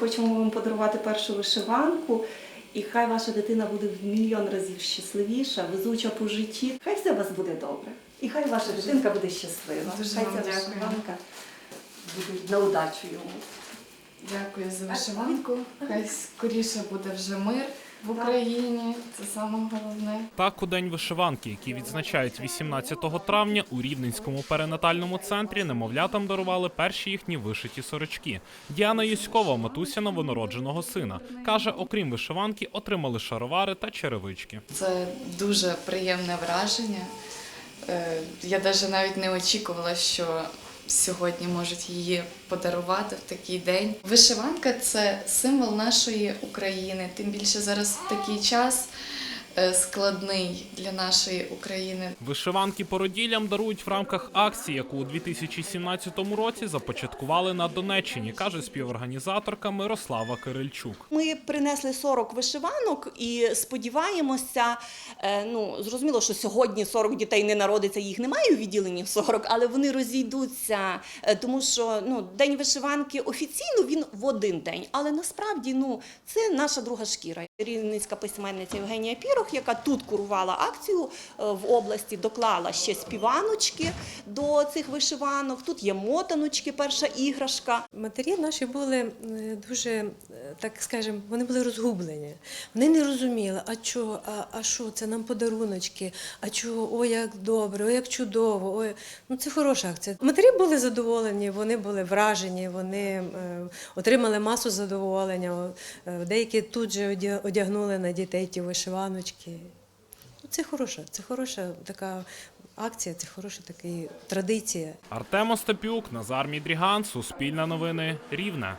хочемо вам подарувати першу вишиванку. І хай ваша дитина буде в мільйон разів щасливіша, везуча по житті. Хай все у вас буде добре. І хай ваша дитинка буде щаслива. Дуже хай ця дякую. вишиванка буде на удачу йому. Дякую за вишиванку. Хай скоріше буде вже мир в Україні. Це саме головне. Так, у день вишиванки, який відзначають 18 травня, у Рівненському перинатальному центрі немовлятам дарували перші їхні вишиті сорочки. Діана Юськова, матуся новонародженого сина, каже, окрім вишиванки, отримали шаровари та черевички. Це дуже приємне враження. Е, Я навіть навіть не очікувала, що сьогодні можуть її подарувати в такий день. Вишиванка це символ нашої України, тим більше зараз такий час складний для нашої України. Вишиванки породіллям дарують в рамках акції, яку у 2017 році започаткували на Донеччині, каже співорганізаторка Мирослава Кирильчук. Ми принесли 40 вишиванок і сподіваємося, е, ну зрозуміло, що сьогодні 40 дітей не народиться, їх немає у відділенні 40, але вони розійдуться, е, тому що ну день вишиванки офіційно він в один день, але насправді ну це наша друга шкіра. Рівненська письменниця Євгенія Пірох, яка тут курувала акцію е, в області, доклала ще співаночки до цих вишиванок. Тут є мотаночки, перша іграшка. Матері наші були дуже, е, так скажемо, вони були розгублені. Вони не розуміли, а що, а, а що, це нам подаруночки, а що, ой, як добре, ой, як чудово. Ой. Ну це хороша акція. Матері були задоволені, вони були вражені, вони е, отримали масу задоволення. Е, Деякі тут же одягнули на дітей ті вишиваночки. Ну, Це хороша, це хороша така акція, це хороша така традиція. Артем Остапюк, Назар Мідріган, Суспільне новини, Рівне.